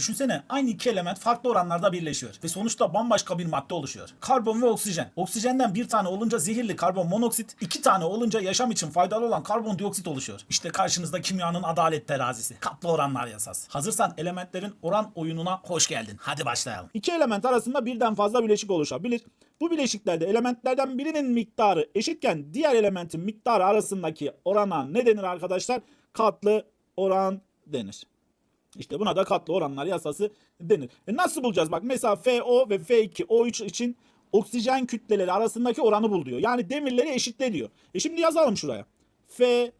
Düşünsene aynı iki element farklı oranlarda birleşiyor ve sonuçta bambaşka bir madde oluşuyor. Karbon ve oksijen. Oksijenden bir tane olunca zehirli karbon monoksit, iki tane olunca yaşam için faydalı olan karbondioksit oluşuyor. İşte karşınızda kimyanın adalet terazisi. Katlı oranlar yasası. Hazırsan elementlerin oran oyununa hoş geldin. Hadi başlayalım. İki element arasında birden fazla bileşik oluşabilir. Bu bileşiklerde elementlerden birinin miktarı eşitken diğer elementin miktarı arasındaki orana ne denir arkadaşlar? Katlı oran denir. İşte buna da katlı oranlar yasası denir. E nasıl bulacağız? Bak mesela FO ve F2, O3 için oksijen kütleleri arasındaki oranı bul diyor. Yani demirleri eşitle diyor. E şimdi yazalım şuraya. F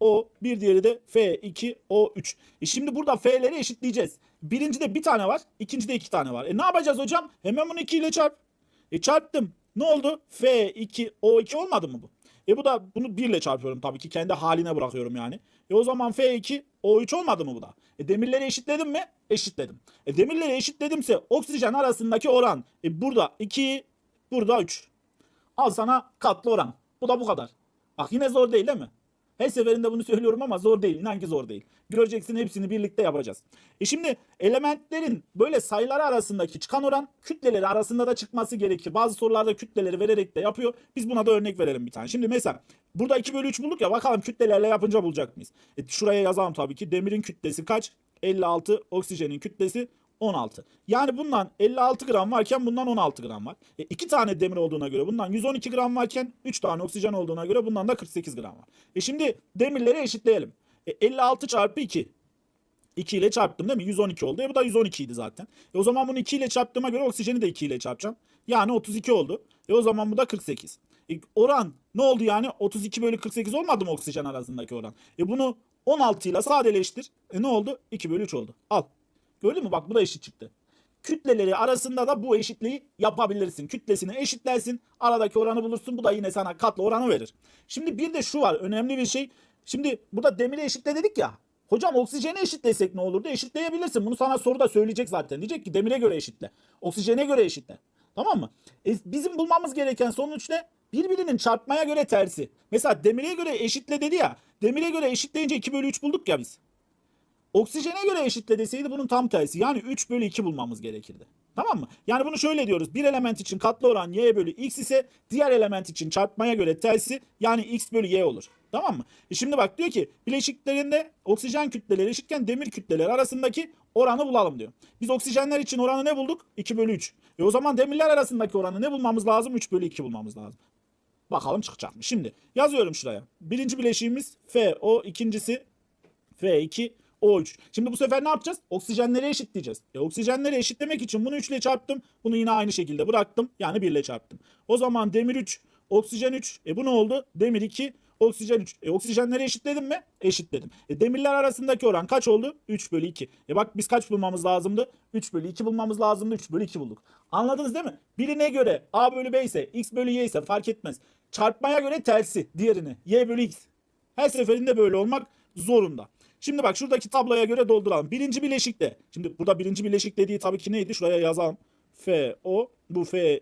O bir diğeri de F2 O3. E şimdi burada F'leri eşitleyeceğiz. Birincide bir tane var, ikincide iki tane var. E ne yapacağız hocam? Hemen bunu 2 ile çarp. E çarptım. Ne oldu? F2 O2 olmadı mı bu? E bu da bunu 1 ile çarpıyorum tabii ki. Kendi haline bırakıyorum yani. E o zaman F2 O3 olmadı mı bu da? E demirleri eşitledim mi? Eşitledim. E demirleri eşitledimse oksijen arasındaki oran. E burada 2, burada 3. Al sana katlı oran. Bu da bu kadar. Bak yine zor değil değil mi? Her seferinde bunu söylüyorum ama zor değil. İnan ki zor değil. Göreceksin hepsini birlikte yapacağız. E şimdi elementlerin böyle sayıları arasındaki çıkan oran kütleleri arasında da çıkması gerekir. Bazı sorularda kütleleri vererek de yapıyor. Biz buna da örnek verelim bir tane. Şimdi mesela burada 2 bölü 3 bulduk ya bakalım kütlelerle yapınca bulacak mıyız? E şuraya yazalım tabii ki. Demirin kütlesi kaç? 56. Oksijenin kütlesi 16. Yani bundan 56 gram varken bundan 16 gram var. E iki tane demir olduğuna göre bundan 112 gram varken 3 tane oksijen olduğuna göre bundan da 48 gram var. E şimdi demirleri eşitleyelim. E 56 çarpı 2. 2 ile çarptım değil mi? 112 oldu. E bu da 112 idi zaten. E o zaman bunu 2 ile çarptığıma göre oksijeni de 2 ile çarpacağım. Yani 32 oldu. E o zaman bu da 48. E oran ne oldu yani? 32 bölü 48 olmadı mı oksijen arasındaki oran? E bunu 16 ile sadeleştir. E ne oldu? 2 bölü 3 oldu. Al. Gördün mü? Bak bu da eşit çıktı. Kütleleri arasında da bu eşitliği yapabilirsin. Kütlesini eşitlersin. Aradaki oranı bulursun. Bu da yine sana katlı oranı verir. Şimdi bir de şu var. Önemli bir şey. Şimdi burada demiri eşitle dedik ya. Hocam oksijeni eşitlesek ne olurdu? Eşitleyebilirsin. Bunu sana soruda söyleyecek zaten. Diyecek ki demire göre eşitle. Oksijene göre eşitle. Tamam mı? E, bizim bulmamız gereken sonuç ne? Birbirinin çarpmaya göre tersi. Mesela demire göre eşitle dedi ya. Demire göre eşitleyince 2 bölü 3 bulduk ya biz. Oksijene göre eşitle deseydi bunun tam tersi. Yani 3 bölü 2 bulmamız gerekirdi. Tamam mı? Yani bunu şöyle diyoruz. Bir element için katlı oran y bölü x ise diğer element için çarpmaya göre tersi yani x bölü y olur. Tamam mı? E şimdi bak diyor ki bileşiklerinde oksijen kütleleri eşitken demir kütleleri arasındaki oranı bulalım diyor. Biz oksijenler için oranı ne bulduk? 2 bölü 3. E o zaman demirler arasındaki oranı ne bulmamız lazım? 3 bölü 2 bulmamız lazım. Bakalım çıkacak mı? Şimdi yazıyorum şuraya. Birinci bileşiğimiz FO, ikincisi F2, O3. Şimdi bu sefer ne yapacağız? Oksijenleri eşitleyeceğiz. E, oksijenleri eşitlemek için bunu 3 ile çarptım. Bunu yine aynı şekilde bıraktım. Yani 1 ile çarptım. O zaman demir 3, oksijen 3. E bu ne oldu? Demir 2, oksijen 3. E oksijenleri eşitledim mi? Eşitledim. E demirler arasındaki oran kaç oldu? 3 bölü 2. E bak biz kaç bulmamız lazımdı? 3 bölü 2 bulmamız lazımdı. 3 bölü 2 bulduk. Anladınız değil mi? Birine göre A bölü B ise X bölü Y ise fark etmez. Çarpmaya göre tersi diğerini. Y bölü X. Her seferinde böyle olmak zorunda. Şimdi bak şuradaki tabloya göre dolduralım. Birinci bileşikte. Şimdi burada birinci bileşik dediği tabii ki neydi? Şuraya yazalım. F, O, bu F,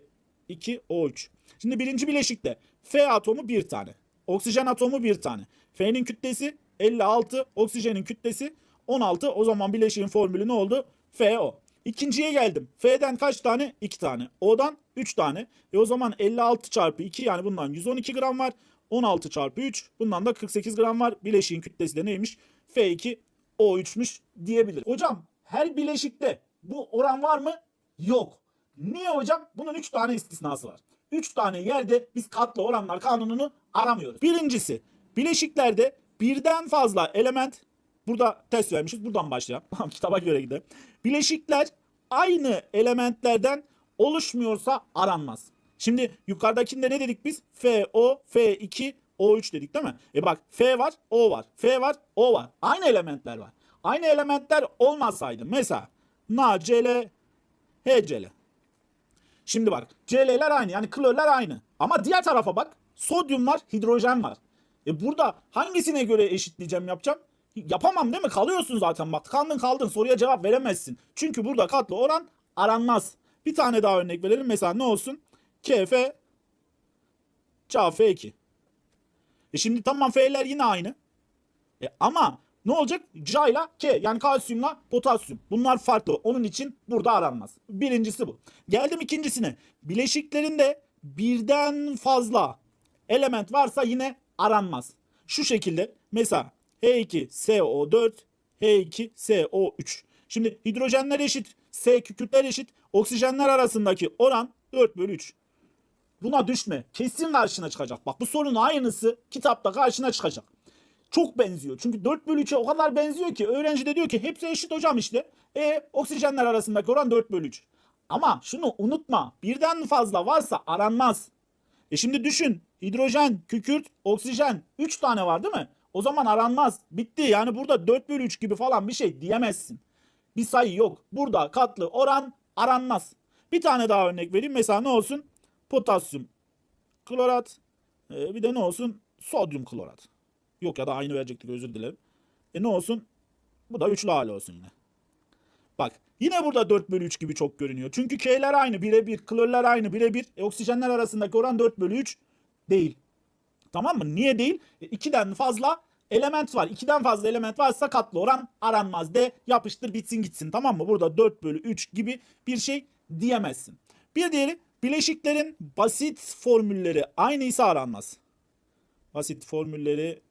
2, O3. Şimdi birinci bileşikte F atomu bir tane. Oksijen atomu bir tane. F'nin kütlesi 56, oksijenin kütlesi 16. O zaman bileşiğin formülü ne oldu? FO. İkinciye geldim. F'den kaç tane? 2 tane. O'dan 3 tane. E o zaman 56 çarpı 2 yani bundan 112 gram var. 16 çarpı 3 bundan da 48 gram var. Bileşiğin kütlesi de neymiş? F2 O3'müş diyebilir. Hocam her bileşikte bu oran var mı? Yok. Niye hocam? Bunun 3 tane istisnası var. 3 tane yerde biz katlı oranlar kanununu aramıyoruz. Birincisi bileşiklerde birden fazla element burada test vermişiz. Buradan başlayalım. Kitaba göre gidelim. Bileşikler aynı elementlerden oluşmuyorsa aranmaz. Şimdi yukarıdakinde ne dedik biz? FO, F2, O3 dedik değil mi? E bak F var, O var. F var, O var. Aynı elementler var. Aynı elementler olmasaydı mesela NaCl, HCl. Şimdi bak Cl'ler aynı yani klorlar aynı. Ama diğer tarafa bak sodyum var, hidrojen var. E burada hangisine göre eşitleyeceğim yapacağım? Yapamam değil mi? Kalıyorsun zaten bak. Kaldın kaldın soruya cevap veremezsin. Çünkü burada katlı oran aranmaz. Bir tane daha örnek verelim. Mesela ne olsun? KF CF2. E şimdi tamam F'ler yine aynı. E ama Ne olacak? Ca ile K yani kalsiyumla potasyum. Bunlar farklı. Onun için burada aranmaz. Birincisi bu. Geldim ikincisine. Bileşiklerinde birden fazla element varsa yine aranmaz. Şu şekilde mesela H2SO4 H2SO3. Şimdi hidrojenler eşit, S kükürtler eşit, oksijenler arasındaki oran 4 bölü 3. Buna düşme. Kesin karşına çıkacak. Bak bu sorunun aynısı kitapta karşına çıkacak. Çok benziyor. Çünkü 4 bölü 3'e o kadar benziyor ki öğrenci de diyor ki hepsi eşit hocam işte. E oksijenler arasındaki oran 4 bölü 3. Ama şunu unutma. Birden fazla varsa aranmaz. E şimdi düşün. Hidrojen, kükürt, oksijen 3 tane var değil mi? O zaman aranmaz. Bitti. Yani burada 4 bölü 3 gibi falan bir şey diyemezsin. Bir sayı yok. Burada katlı oran aranmaz. Bir tane daha örnek vereyim. Mesela ne olsun? Potasyum klorat. e, bir de ne olsun? Sodyum klorat. Yok ya da aynı verecektik özür dilerim. E ne olsun? Bu da üçlü hali olsun yine. Bak yine burada 4 bölü 3 gibi çok görünüyor. Çünkü K'ler aynı birebir, klorlar aynı birebir. E, oksijenler arasındaki oran 4 bölü 3 değil. Tamam mı? Niye değil? E, ikiden fazla element var. İkiden fazla element varsa katlı oran aranmaz de yapıştır bitsin gitsin. Tamam mı? Burada 4 bölü 3 gibi bir şey diyemezsin. Bir diğeri bileşiklerin basit formülleri aynı ise aranmaz. Basit formülleri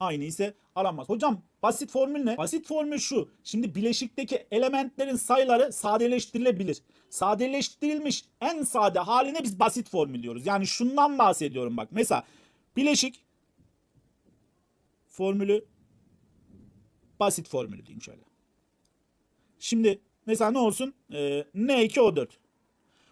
aynı ise aranmaz. Hocam basit formül ne? Basit formül şu. Şimdi bileşikteki elementlerin sayıları sadeleştirilebilir. Sadeleştirilmiş en sade haline biz basit formül diyoruz. Yani şundan bahsediyorum bak. Mesela bileşik formülü basit formülü diyeyim şöyle. Şimdi mesela ne olsun? Ee, N2O4.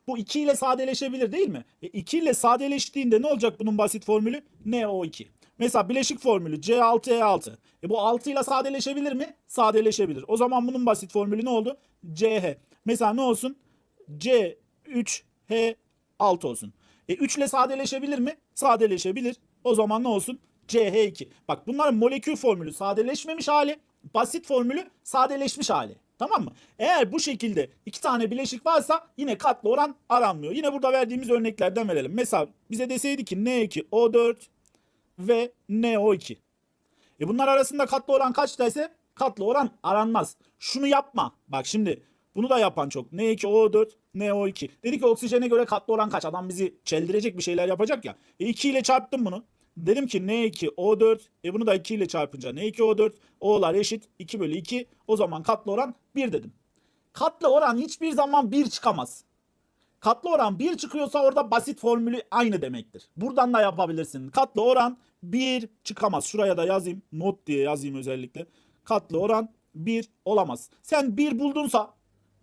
Bu 2 ile sadeleşebilir değil mi? E 2 ile sadeleştiğinde ne olacak bunun basit formülü? NO2. Mesela bileşik formülü C6E6. E bu 6 ile sadeleşebilir mi? Sadeleşebilir. O zaman bunun basit formülü ne oldu? CH. Mesela ne olsun? C3H6 olsun. E 3 ile sadeleşebilir mi? Sadeleşebilir. O zaman ne olsun? CH2. Bak bunların molekül formülü sadeleşmemiş hali, basit formülü sadeleşmiş hali. Tamam mı? Eğer bu şekilde iki tane bileşik varsa yine katlı oran aranmıyor. Yine burada verdiğimiz örneklerden verelim. Mesela bize deseydi ki N2O4 ve NO2. E bunlar arasında katlı oran kaçtaysa katlı oran aranmaz. Şunu yapma. Bak şimdi bunu da yapan çok. N2O4, NO2. Dedi ki oksijene göre katlı oran kaç? Adam bizi çeldirecek bir şeyler yapacak ya. E 2 ile çarptım bunu. Dedim ki N2O4 e bunu da 2 ile çarpınca N2O4 O'lar eşit 2 bölü 2 o zaman katlı oran 1 dedim. Katlı oran hiçbir zaman 1 çıkamaz. Katlı oran 1 çıkıyorsa orada basit formülü aynı demektir. Buradan da yapabilirsin. Katlı oran 1 çıkamaz. Şuraya da yazayım. Not diye yazayım özellikle. Katlı oran 1 olamaz. Sen 1 buldunsa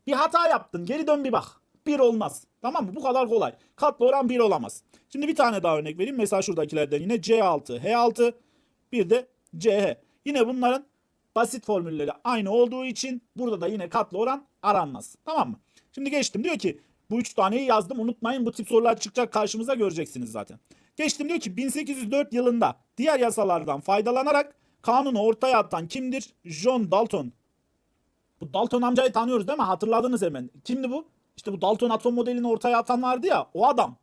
bir hata yaptın. Geri dön bir bak. 1 olmaz. Tamam mı? Bu kadar kolay. Katlı oran 1 olamaz. Şimdi bir tane daha örnek vereyim. Mesela şuradakilerden yine C6, H6 bir de CH. Yine bunların basit formülleri aynı olduğu için burada da yine katlı oran aranmaz. Tamam mı? Şimdi geçtim. Diyor ki bu üç taneyi yazdım. Unutmayın bu tip sorular çıkacak karşımıza göreceksiniz zaten. Geçtim diyor ki 1804 yılında diğer yasalardan faydalanarak kanunu ortaya atan kimdir? John Dalton. Bu Dalton amcayı tanıyoruz değil mi? Hatırladınız hemen. Kimdi bu? İşte bu Dalton atom modelini ortaya atan vardı ya o adam.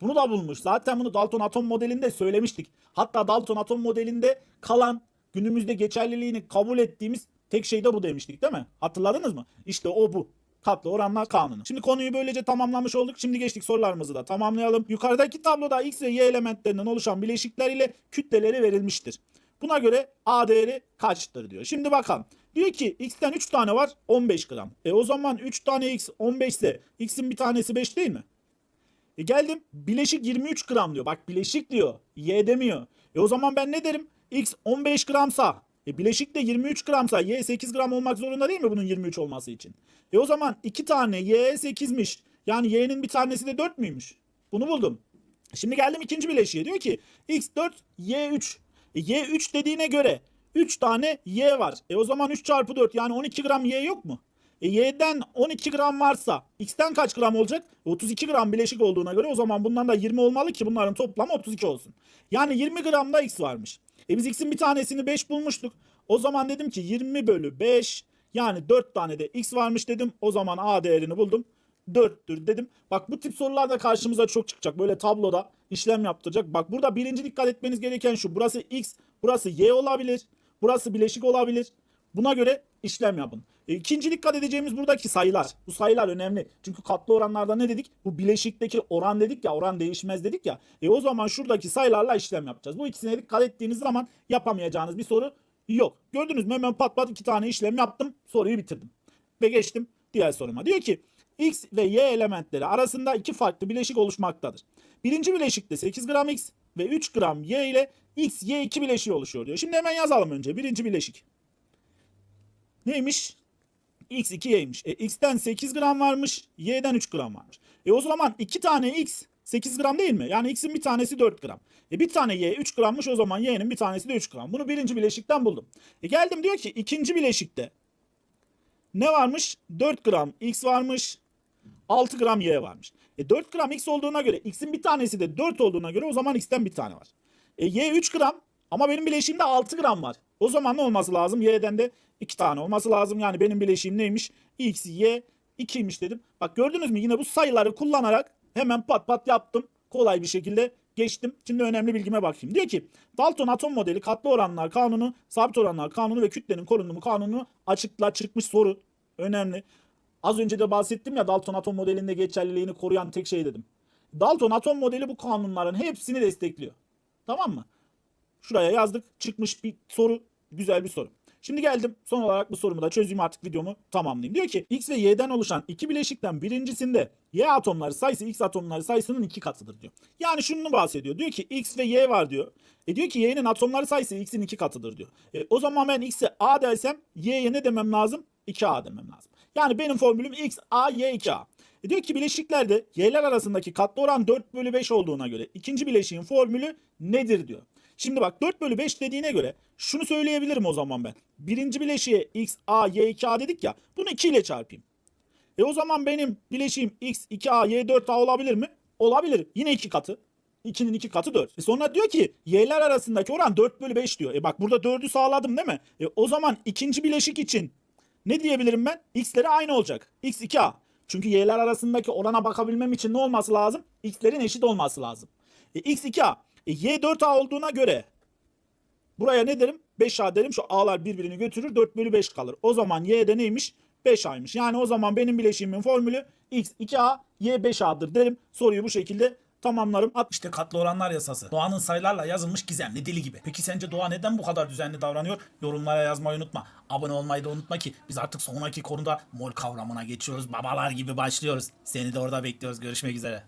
Bunu da bulmuş. Zaten bunu Dalton atom modelinde söylemiştik. Hatta Dalton atom modelinde kalan günümüzde geçerliliğini kabul ettiğimiz tek şey de bu demiştik değil mi? Hatırladınız mı? İşte o bu. Katlı oranlar kanunu. Şimdi konuyu böylece tamamlamış olduk. Şimdi geçtik sorularımızı da tamamlayalım. Yukarıdaki tabloda X ve Y elementlerinden oluşan bileşikler ile kütleleri verilmiştir. Buna göre A değeri kaçtır diyor. Şimdi bakalım. Diyor ki X'ten 3 tane var 15 gram. E o zaman 3 tane X 15 ise X'in bir tanesi 5 değil mi? E geldim bileşik 23 gram diyor. Bak bileşik diyor. Y demiyor. E o zaman ben ne derim? X 15 gramsa e bileşik de 23 gramsa Y 8 gram olmak zorunda değil mi bunun 23 olması için? E o zaman 2 tane Y 8'miş. Yani Y'nin bir tanesi de 4 müymüş? Bunu buldum. Şimdi geldim ikinci bileşiğe. Diyor ki X 4 Y 3. E, Y 3 dediğine göre 3 tane Y var. E o zaman 3 çarpı 4 yani 12 gram Y yok mu? E Y'den 12 gram varsa X'ten kaç gram olacak? E, 32 gram bileşik olduğuna göre o zaman bundan da 20 olmalı ki bunların toplamı 32 olsun. Yani 20 gramda X varmış. E biz X'in bir tanesini 5 bulmuştuk. O zaman dedim ki 20 bölü 5 yani 4 tane de X varmış dedim. O zaman A değerini buldum. 4'tür dedim. Bak bu tip sorular da karşımıza çok çıkacak. Böyle tabloda işlem yaptıracak. Bak burada birinci dikkat etmeniz gereken şu. Burası X, burası Y olabilir. Burası bileşik olabilir. Buna göre işlem yapın. E, ikinci dikkat edeceğimiz buradaki sayılar. Bu sayılar önemli. Çünkü katlı oranlarda ne dedik? Bu bileşikteki oran dedik ya, oran değişmez dedik ya. E o zaman şuradaki sayılarla işlem yapacağız. Bu ikisine dikkat ettiğiniz zaman yapamayacağınız bir soru yok. Gördünüz mü? Hemen pat pat iki tane işlem yaptım. Soruyu bitirdim. Ve geçtim diğer soruma. Diyor ki X ve Y elementleri arasında iki farklı bileşik oluşmaktadır. Birinci bileşikte 8 gram X ve 3 gram Y ile X, Y2 bileşiği oluşuyor diyor. Şimdi hemen yazalım önce. Birinci bileşik. Neymiş? X 2Y'ymiş. E, X'ten 8 gram varmış. Y'den 3 gram varmış. E o zaman 2 tane X 8 gram değil mi? Yani X'in bir tanesi 4 gram. E bir tane Y 3 grammış o zaman Y'nin bir tanesi de 3 gram. Bunu birinci bileşikten buldum. E geldim diyor ki ikinci bileşikte ne varmış? 4 gram X varmış. 6 gram Y varmış. E 4 gram X olduğuna göre X'in bir tanesi de 4 olduğuna göre o zaman X'ten bir tane var. E Y 3 gram ama benim bileşiğimde 6 gram var. O zaman ne olması lazım? Y'den de 2 tane olması lazım. Yani benim bileşiğim neymiş? X, Y 2'ymiş dedim. Bak gördünüz mü? Yine bu sayıları kullanarak hemen pat pat yaptım. Kolay bir şekilde geçtim. Şimdi önemli bilgime bakayım. Diyor ki Dalton atom modeli katlı oranlar kanunu, sabit oranlar kanunu ve kütlenin korunumu kanunu açıkla çıkmış soru. Önemli. Az önce de bahsettim ya Dalton atom modelinde geçerliliğini koruyan tek şey dedim. Dalton atom modeli bu kanunların hepsini destekliyor. Tamam mı? Şuraya yazdık. Çıkmış bir soru. Güzel bir soru. Şimdi geldim son olarak bu sorumu da çözeyim artık videomu tamamlayayım. Diyor ki X ve Y'den oluşan iki bileşikten birincisinde Y atomları sayısı X atomları sayısının iki katıdır diyor. Yani şunu bahsediyor. Diyor ki X ve Y var diyor. E diyor ki Y'nin atomları sayısı X'in iki katıdır diyor. E, o zaman ben X'e A dersem Y'ye ne demem lazım? 2A demem lazım. Yani benim formülüm X, A, Y, 2A. E diyor ki bileşiklerde Y'ler arasındaki katlı oran 4 bölü 5 olduğuna göre ikinci bileşiğin formülü nedir diyor. Şimdi bak 4 bölü 5 dediğine göre şunu söyleyebilirim o zaman ben. Birinci bileşiğe x, a, y, 2a dedik ya. Bunu 2 ile çarpayım. E o zaman benim bileşiğim x, 2a, y, 4a olabilir mi? Olabilir. Yine 2 katı. 2'nin 2 katı 4. E sonra diyor ki y'ler arasındaki oran 4 bölü 5 diyor. E bak burada 4'ü sağladım değil mi? E o zaman ikinci bileşik için ne diyebilirim ben? X'leri aynı olacak. X 2A. Çünkü y'ler arasındaki orana bakabilmem için ne olması lazım? X'lerin eşit olması lazım. E, X 2A. E, Y 4A olduğuna göre buraya ne derim? 5A derim. Şu A'lar birbirini götürür. 4 bölü 5 kalır. O zaman Y'de neymiş? 5A'ymış. Yani o zaman benim bileşiğimin formülü X 2A, Y 5A'dır derim. Soruyu bu şekilde tamamlarım. At işte katlı oranlar yasası. Doğanın sayılarla yazılmış gizemli dili gibi. Peki sence doğa neden bu kadar düzenli davranıyor? Yorumlara yazmayı unutma. Abone olmayı da unutma ki biz artık sonraki konuda mol kavramına geçiyoruz. Babalar gibi başlıyoruz. Seni de orada bekliyoruz. Görüşmek üzere.